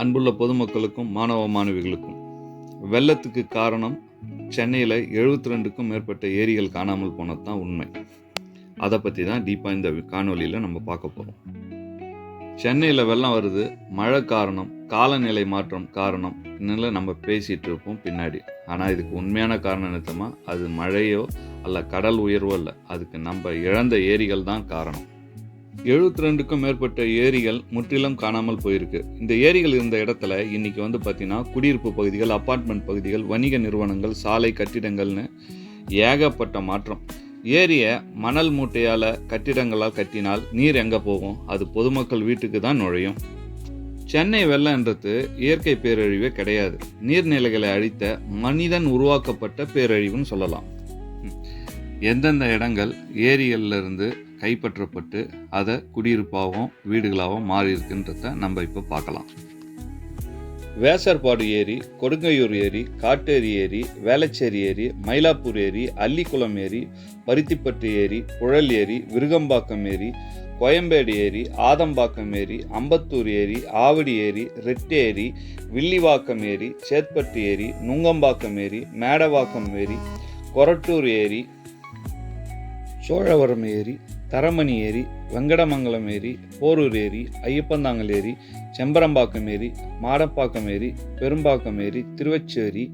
அன்புள்ள பொதுமக்களுக்கும் மாணவ மாணவிகளுக்கும். வெள்ளத்துக்கு காரணம் சென்னையில் எழுபத்தி ரெண்டுக்கும் மேற்பட்ட ஏரிகள் காணாமல் போனது தான் உண்மை. அதை பற்றி தான் டீப்பாக இந்த காணொலியில் நம்ம பார்க்க போகிறோம் சென்னையில் வெள்ளம் வருது மழை காரணம் காலநிலை மாற்றம் காரணம் இன்னும் நம்ம பேசிகிட்டு இருப்போம் பின்னாடி. ஆனால் இதுக்கு உண்மையான காரணம் என்னத்தமா அது மழையோ அல்ல கடல் உயர்வோ இல்லை அதுக்கு நம்ம இழந்த ஏரிகள் தான் காரணம். எழுபத்தி ரெண்டுக்கும் மேற்பட்ட ஏரிகள் முற்றிலும் காணாமல் போயிருக்கு. இந்த ஏரிகள் இருந்த இடத்துல இன்னைக்கு வந்து பார்த்தீங்கன்னா குடியிருப்பு பகுதிகள் அப்பார்ட்மெண்ட் பகுதிகள் வணிக நிறுவனங்கள் சாலை கட்டிடங்கள்னு ஏகப்பட்ட மாற்றம். ஏரியை மணல் மூட்டையால் கட்டிடங்களால் கட்டினால் நீர் எங்கே போகும்? அது பொதுமக்கள் வீட்டுக்கு தான் நுழையும். சென்னை வெள்ளன்றது இயற்கை பேரழிவே கிடையாது. நீர்நிலைகளை அழித்த மனிதன் உருவாக்கப்பட்ட பேரழிவுன்னு சொல்லலாம். எந்தெந்த இடங்கள் ஏரியல்லிருந்து இருந்து கைப்பற்றப்பட்டு அதை குடியிருப்பாகவும் வீடுகளாகவும் மாறியிருக்குன்றத நம்ம இப்போ பார்க்கலாம். வேசர்பாடு ஏரி கொடுங்கையூர் ஏரி காட்டேரி ஏரி வேளச்சேரி ஏரி மயிலாப்பூர் ஏரி அல்லிக்குளம் ஏரி பருத்திப்பட்டு ஏரி புழல் ஏரி விருகம்பாக்கம் ஏரி கோயம்பேடு ஏரி ஆதம்பாக்கம் ஏரி அம்பத்தூர் ஏரி ஆவடி ஏரி ரெட்டேரி வில்லிவாக்கம் ஏரி சேத்பட்டு ஏரி நுங்கம்பாக்கம் ஏரி மேடவாக்கம் ஏரி கொரட்டூர் ஏரி சோழவரம் ஏரி தரமணி ஏரி வெங்கடமங்கலம் ஏரி போரூர் ஏரி ஐயப்பந்தாங்கல் ஏரி செம்பரம்பாக்கம் ஏரி மாடப்பாக்கம் ஏரி பெரும்பாக்கம் ஏரி திருவச்சேரி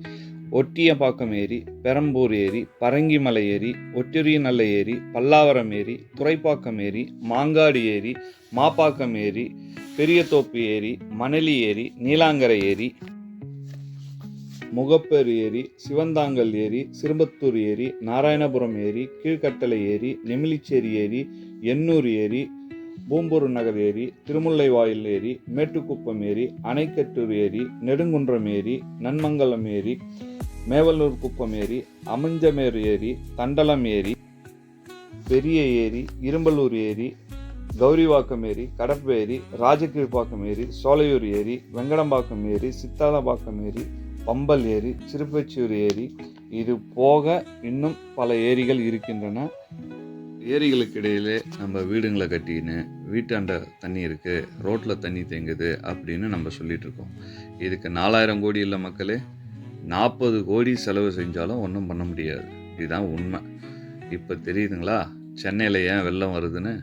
ஒட்டியம்பாக்கம் ஏரி பெரம்பூர் ஏரி பரங்கிமலை ஏரி ஒட்டிரியநல்ல ஏரி பல்லாவரம் ஏரி துறைப்பாக்கம் ஏரி மாங்காடு ஏரி மாப்பாக்கம் ஏரி பெரியதோப்பு ஏரி மணலி ஏரி நீலாங்கரை ஏரி முகப்பேர் ஏரி சிவந்தாங்கல் ஏரி சிறுபத்தூர் ஏரி நாராயணபுரம் ஏரி கீழ்கட்டளை ஏரி நெமிலிச்சேரி ஏரி எண்ணூர் ஏரி பூம்பூர் நகர் ஏரி திருமுல்லைவாயில் ஏரி மேட்டுக்குப்பம் ஏரி அணைக்கட்டூர் ஏரி நெடுங்குன்றம் ஏரி நன்மங்கலம் ஏரி மேவலூர் குப்பம் ஏரி அமஞ்சமேர் ஏரி தண்டலம் ஏரி பெரிய ஏரி இரும்பலூர் ஏரி கௌரிவாக்கம் ஏரி கடப்பேரி ராஜகீழ்பாக்கம் ஏரி சோலையூர் ஏரி வெங்கடம்பாக்கம் ஏரி சித்தாலப்பாக்கம் ஏரி பம்பல் ஏரி சிறுபச்சூர் ஏரி. இது போக இன்னும் பல ஏரிகள் இருக்கின்றன. ஏரிகளுக்கு இடையிலே நம்ம வீடுங்களை கட்டிக்கின்னு வீட்டாண்ட தண்ணி இருக்குது ரோட்டில் தண்ணி தேங்குது அப்படின்னு நம்ம சொல்லிகிட்ருக்கோம் இருக்கோம் இதுக்கு நாலாயிரம் கோடி இல்லை மக்களே. நாற்பது கோடி செலவு செஞ்சாலும் ஒன்றும் பண்ண முடியாது. இதுதான் உண்மை. இப்போ தெரியுதுங்களா? சென்னையில் ஏன் வெள்ளம் வருதுன்னு?